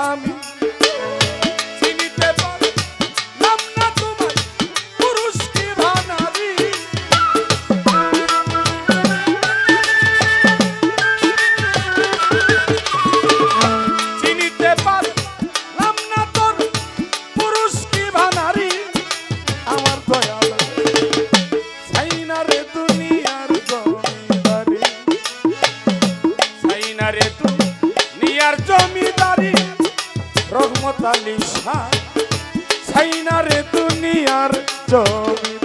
আমি মতালিশা সাইনারে দুনিয়ার জমি।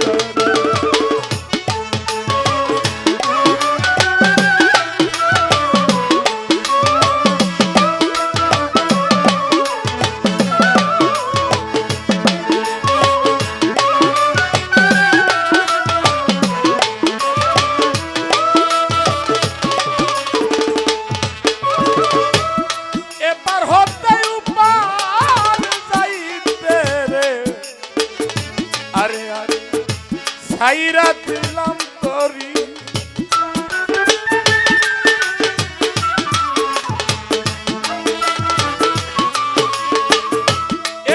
কইরা দিলাম তরি।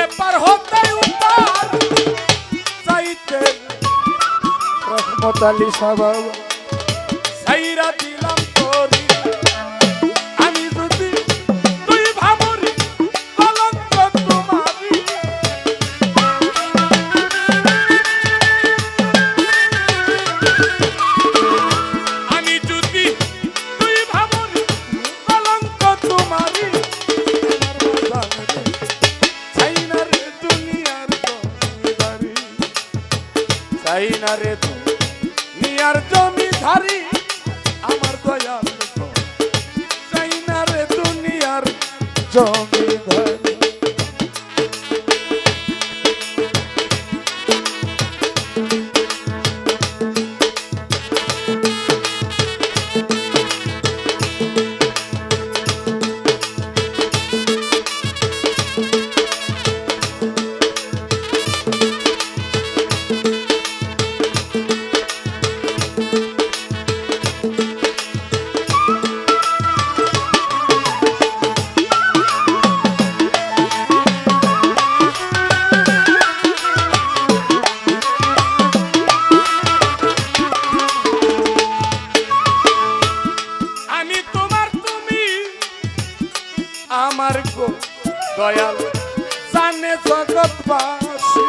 এপার হতে উপার চাইতে রহমত আলী সাহেব। 걱정 আমার গো দয়াল, জানে জগৎবাসী।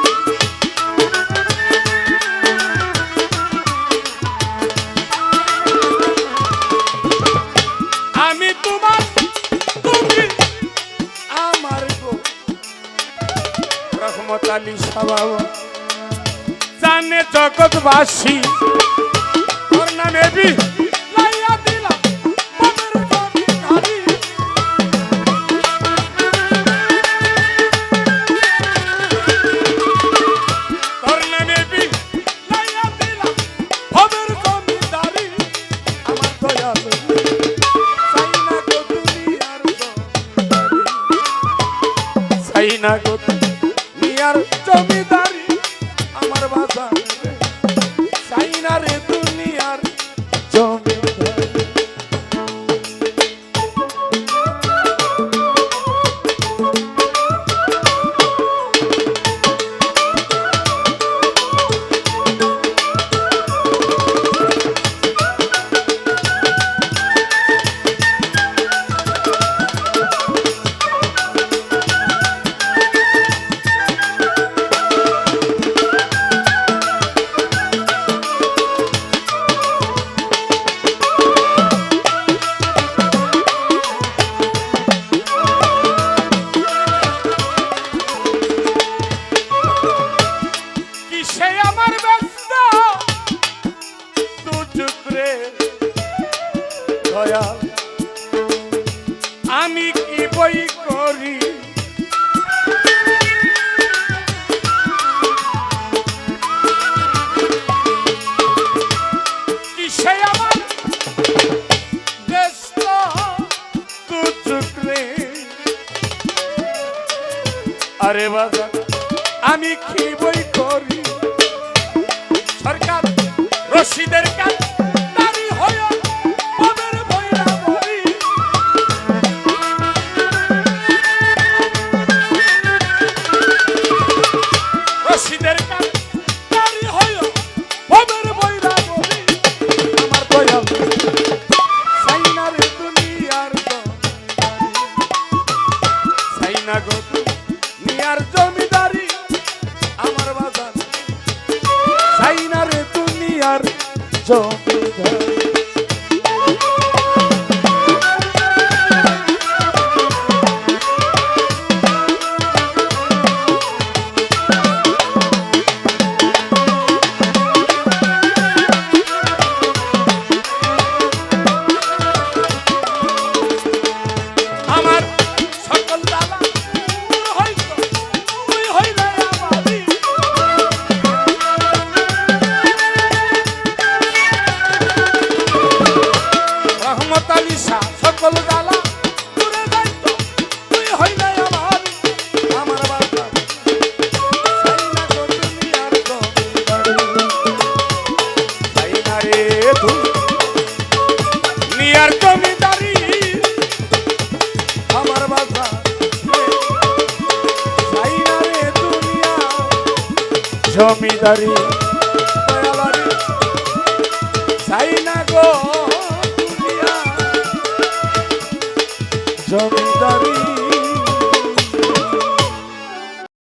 আমি তোমার তুমি আমার গো। রহমত আলী সাবাব জানে জগৎবাসী। ওর নাম এবি na ko দয়াল আমি কি বই করি? আরে বাবা আমি কি বই জমিদারি জমিদারি। গো জমিদারি।